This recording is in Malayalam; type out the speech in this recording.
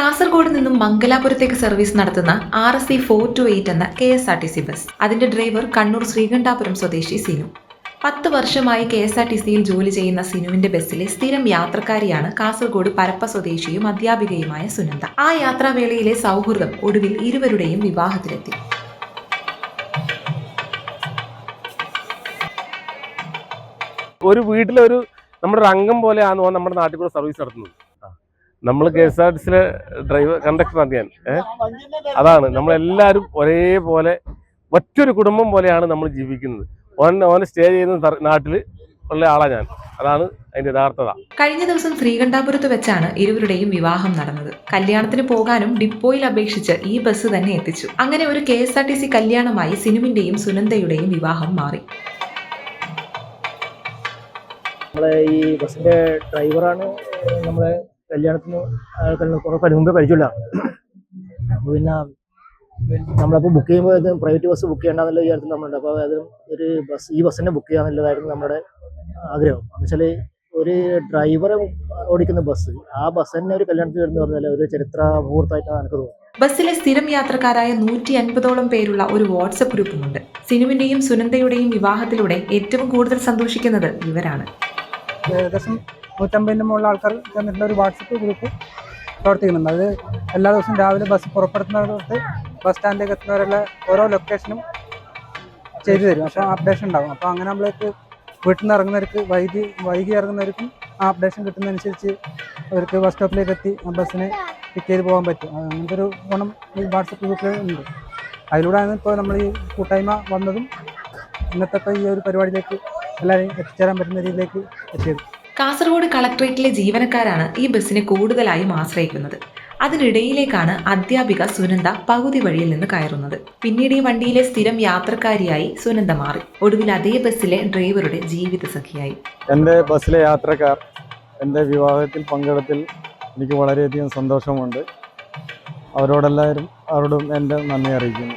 കാസർഗോഡ് നിന്നും മംഗലാപുരത്തേക്ക് സർവീസ് നടത്തുന്ന R S C four two eight എന്ന K S R T C bus. അതിന്റെ ഡ്രൈവർ കണ്ണൂർ ശ്രീകണ്ഠാപുരം സ്വദേശി സിനു. പത്ത് വർഷമായി കെ എസ് ആർ ടി സിയിൽ ജോലി ചെയ്യുന്ന സിനുവിന്റെ ബസ്സിലെ സ്ഥിരം യാത്രക്കാരിയാണ് കാസർഗോഡ് പരപ്പ സ്വദേശിയും അധ്യാപികയുമായ സുനന്ദ. ആ യാത്രാവേളയിലെ സൗഹൃദം ഒടുവിൽ ഇരുവരുടെയും വിവാഹത്തിലെത്തി. ഒരു വീട്ടിലൊരു നമ്മുടെ ഒരു അംഗം പോലെയാണ് നമ്മുടെ നാട്ടിൽ കൂടെ സർവീസ് നടത്തുന്നത്. നമ്മൾ കെ എസ് ആർ ടി സിയിലെ ഡ്രൈവർ കണ്ടക്ടറാണ് ഞാൻ ഏഹ് അതാണ്. നമ്മളെല്ലാവരും ഒരേപോലെ മറ്റൊരു കുടുംബം പോലെയാണ് നമ്മൾ ജീവിക്കുന്നത്. ഓൻ ഓനെ സ്റ്റേ ചെയ്യുന്ന നാട്ടിൽ ഉള്ള ആളാണ് ഞാൻ. അതാണ് അതിന്റെ യഥാർത്ഥത. കഴിഞ്ഞ ദിവസം ശ്രീകണ്ഠാപുരത്ത് വെച്ചാണ് ഇരുവരുടെയും വിവാഹം നടന്നത്. കല്യാണത്തിന് പോകാനും ഡിപ്പോയിൽ അപേക്ഷിച്ച് ഈ ബസ് തന്നെ എത്തിച്ചു. അങ്ങനെ ഒരു K S R T C കല്യാണമായി സിനിമിന്റെയും സുനന്ദയുടെയും വിവാഹം മാറി. നമ്മളെ ഈ ബസ്സിന്റെ ഡ്രൈവറാണ് നമ്മളെ കല്യാണത്തിന് കുറേ പരി മുമ്പേ പരിചയമില്ല. അപ്പോൾ പിന്നെ നമ്മളപ്പോൾ ബുക്ക് ചെയ്യുമ്പോൾ ഇത് പ്രൈവറ്റ് ബസ് ബുക്ക് ചെയ്യണ്ടെന്നുള്ള വിചാരത്തിൽ നമ്മളുണ്ട്. അപ്പോൾ അത് ഒരു ബസ് ഈ ബസ് തന്നെ ബുക്ക് ചെയ്യാന്നുള്ളതായിരുന്നു നമ്മുടെ ആഗ്രഹം. എന്ന് വെച്ചാൽ ഒരു ഡ്രൈവറെ ഓടിക്കുന്ന ബസ് ആ ബസ് തന്നെ ഒരു കല്യാണത്തിന് വരുന്ന പറഞ്ഞാൽ ഒരു ചരിത്ര മുഹൂർത്തമായിട്ടാണ് എനിക്ക് തോന്നുന്നത്. ബസ്സിലെ സ്ഥിരം യാത്രക്കാരായ നൂറ്റി അൻപതോളം പേരുള്ള ഒരു വാട്സപ്പ് ഗ്രൂപ്പുമുണ്ട്. സിനുവിന്റെയും സുനന്ദയുടെയും വിവാഹത്തിലൂടെ ഏറ്റവും കൂടുതൽ സന്തോഷിക്കുന്നത് ഇവരാണ്. ഏകദേശം നൂറ്റമ്പതിന്റെ മുകളിൽ ആൾക്കാർ ചേർന്നിട്ടുള്ള ഒരു വാട്സപ്പ് ഗ്രൂപ്പ് പ്രവർത്തിക്കുന്നുണ്ട്. അത് എല്ലാ ദിവസവും രാവിലെ ബസ് പുറപ്പെടുന്ന തൊട്ട് ബസ് സ്റ്റാൻഡിലേക്ക് എത്തുന്നവരുള്ള ഓരോ ലൊക്കേഷനും ചെയ്തു തരും. അപ്പോൾ അപ്ഡേഷൻ ഉണ്ടാകും. അപ്പോൾ അങ്ങനെ നമ്മളേക്ക് വീട്ടിൽ നിന്ന് ഇറങ്ങുന്നവർക്ക് വൈകി വൈകി ഇറങ്ങുന്നവർക്കും ആ അപ്ഡേഷൻ കിട്ടുന്നതനുസരിച്ച് അവർക്ക് ബസ് സ്റ്റോപ്പിലേക്ക് എത്തി ബസ്സിനെ പിക്ക് ചെയ്ത് പോകാൻ പറ്റും. അങ്ങനത്തെ ഒരു ഗുണം ഈ വാട്സപ്പ് ഗ്രൂപ്പിൽ ഉണ്ട്. അതിലൂടെയാണ് ഇപ്പോൾ നമ്മൾ ഈ കൂട്ടായ്മ വന്നതും ഇന്നത്തെ ഈ ഒരു പരിപാടിയിലേക്ക് എല്ലാവരെയും എത്തിച്ചേരാൻ പറ്റുന്ന രീതിയിലേക്ക് എത്തിയത്. കാസർഗോഡ് കളക്ട്രേറ്റിലെ ജീവനക്കാരാണ് ഈ ബസ്സിനെ കൂടുതലായും ആശ്രയിക്കുന്നത്. അതിനിടയിലേക്കാണ് അധ്യാപിക സുനന്ദ പകുതി വഴിയിൽ നിന്ന് കയറുന്നത്. പിന്നീട് ഈ വണ്ടിയിലെ സ്ഥിരം യാത്രക്കാരിയായി സുനന്ദ മാറി. ഒടുവിൽ അതേ ബസ്സിലെ ഡ്രൈവറുടെ ജീവിത സഖിയായി. എന്റെ ബസ്സിലെ യാത്രക്കാർ എന്റെ വിവാഹത്തിൽ പങ്കെടുത്തിൽ എനിക്ക് വളരെയധികം സന്തോഷമുണ്ട്. അവരോടെല്ലാവരും അവരോടും എന്റെ നന്ദി അറിയിക്കുന്നു.